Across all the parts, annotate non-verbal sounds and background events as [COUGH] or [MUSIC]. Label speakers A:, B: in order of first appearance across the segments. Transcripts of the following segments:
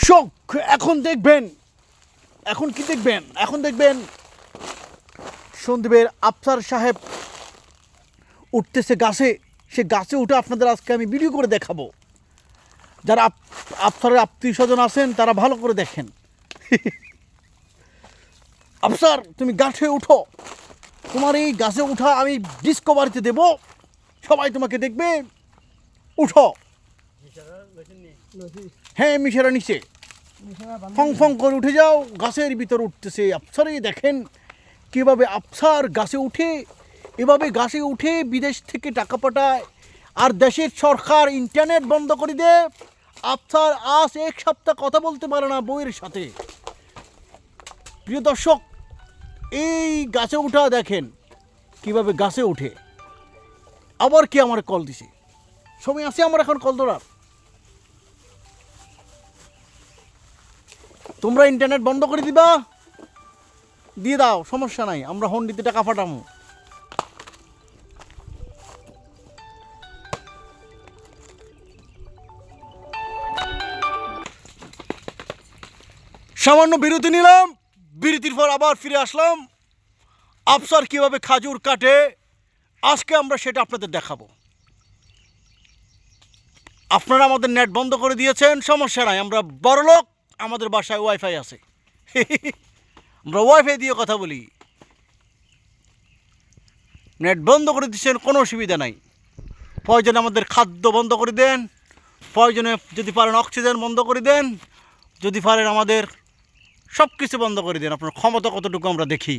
A: শোক, এখন দেখবেন, এখন কি দেখবেন? এখন দেখবেন, সন্দীপের আফসার সাহেব উঠতেছে গাছে। সে গাছে উঠে আপনাদের আজকে আমি ভিডিও করে দেখাবো। যারা আফসারের আত্মীয় স্বজন আছেন, তারা ভালো করে দেখেন। [LAUGHS] আফসার, তুমি গাছে উঠো। তোমার এই গাছে উঠা আমি ডিসকভারিতে দেব। সবাই তোমাকে দেখবে। উঠো। হ্যাঁ মিশেরা নিচে। ফং ফং করে উঠে যাও গাছের ভিতর উঠতেছে। আফসারে দেখেন কীভাবে আফসার গাছে উঠে এভাবে গাছে উঠে বিদেশ থেকে টাকা পাঠায় আর দেশের সরকার ইন্টারনেট বন্ধ করে দেয়। আফসার আজ এক সপ্তাহ কথা বলতে পারে না বইয়ের সাথে। প্রিয় দর্শক এই গাছে উঠা দেখেন কীভাবে গাছে উঠে। আবার কি আমার কল দিছে? সময় আছে আমার এখন কল ধরার? তোমরা ইন্টারনেট বন্ধ করে দিবা? দিয়ে দাও, সমস্যা নাই, আমরা হন্ডিতে টাকা পাঠামো। সামান্য বিরতি নিলাম, বিরতির পর আবার ফিরে আসলাম। আফসার কীভাবে খাজুর কাটে, আজকে আমরা সেটা আপনাদের দেখাবো। আপনারা আমাদের নেট বন্ধ করে দিয়েছেন, সমস্যা নাই, আমরা বড় লোক আমাদের বাসায় ওয়াইফাই আছে। আমরা ওয়াইফাই দিয়ে কথা বলি। নেট বন্ধ করে দিচ্ছেন, কোনো অসুবিধা নাই। প্রয়োজনে আমাদের খাদ্য বন্ধ করে দেন, প্রয়োজনে যদি পারেন অক্সিজেন বন্ধ করে দেন, যদি পারেন আমাদের সব কিছু বন্ধ করে দেন। আপনার ক্ষমতা কতটুকু আমরা দেখি।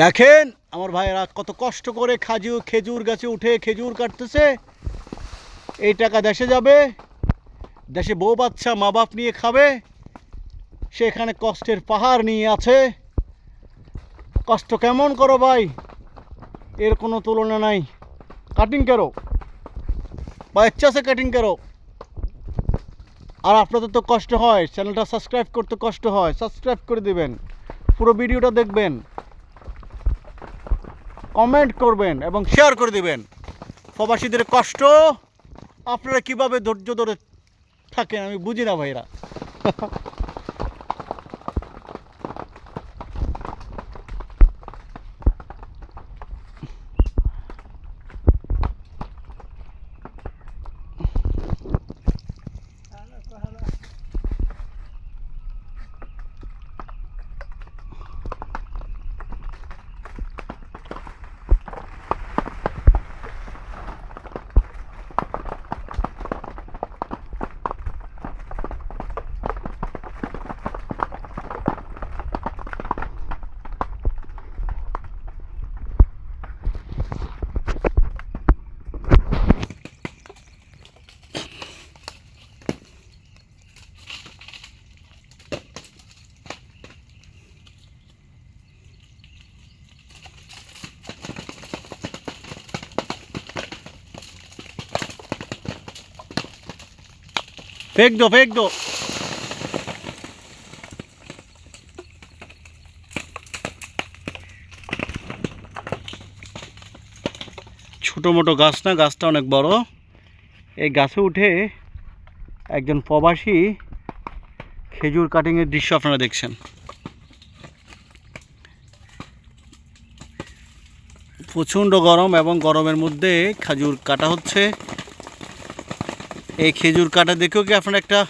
A: দেখেন, আমার ভাইয়েরা কত কষ্ট করে খাজু খেজুর গাছে উঠে খেজুর কাটতেছে। এই টাকা দেশে যাবে, দেশে বউ বাচ্চা, মা বাপ নিয়ে খাবে। সেখানে কষ্টের পাহাড় নিয়ে আছে। কষ্ট কেমন করো ভাই? এর কোনো তুলনা নাই। কাটিং করো। বা ইচ্ছা সে কাটিং করো। আর আপনাদের তো কষ্ট হয় চ্যানেলটা সাবস্ক্রাইব করতে কষ্ট হয় সাবস্ক্রাইব করে দেবেন। পুরো ভিডিওটা দেখবেন। কমেন্ট করবেন এবং শেয়ার করে দেবেন। প্রবাসীদের কষ্ট, আপনারা কীভাবে ধৈর্য ধরে থাকেন আমি বুঝি না ভাইরা। [LAUGHS] ফেক দো ফেক দো ছোটো মোটো গাছ না, গাছটা অনেক বড়। এই গাছে উঠে একজন প্রবাসী খেজুর কাটিংয়ের দৃশ্য আপনারা দেখছেন। প্রচণ্ড গরম এবং গরমের মধ্যে খেজুর কাটা হচ্ছে। এই খেজুর কাটা দেখেও কি আপনারা একটা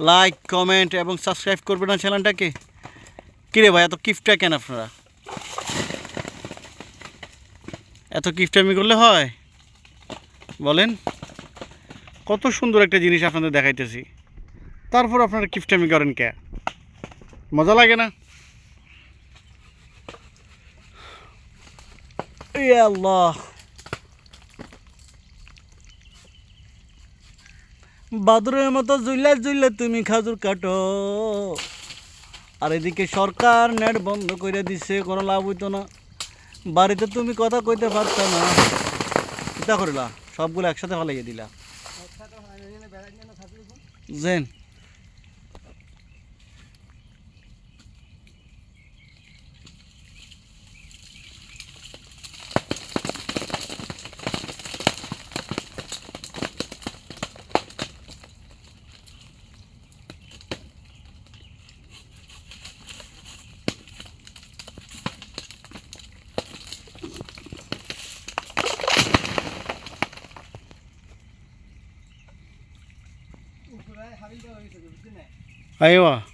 A: লাইক কমেন্ট এবং সাবস্ক্রাইব করবেন না চ্যানেলটাকে? কিরে ভাই, এত কিফটা কেন আপনারা? এত কিফটামি করলে হয়? বলেন। কত সুন্দর একটা জিনিস আপনাদের দেখাইতেছি। তারপর আপনারা কিফটামি করেন কে? মজা লাগে না? আল্লাহ। বাদুরের মতো জুইলে জুইলে তুমি খাজুর কাটো। আর এদিকে সরকার নেট বন্ধ করে দিছে কোনো লাভ হইতো না। বাড়িতে তুমি কথা কইতে পারতো না। চিন্তা করিলা সবগুলো একসাথে ফালাইয়ে দিলা। জেন। 还有啊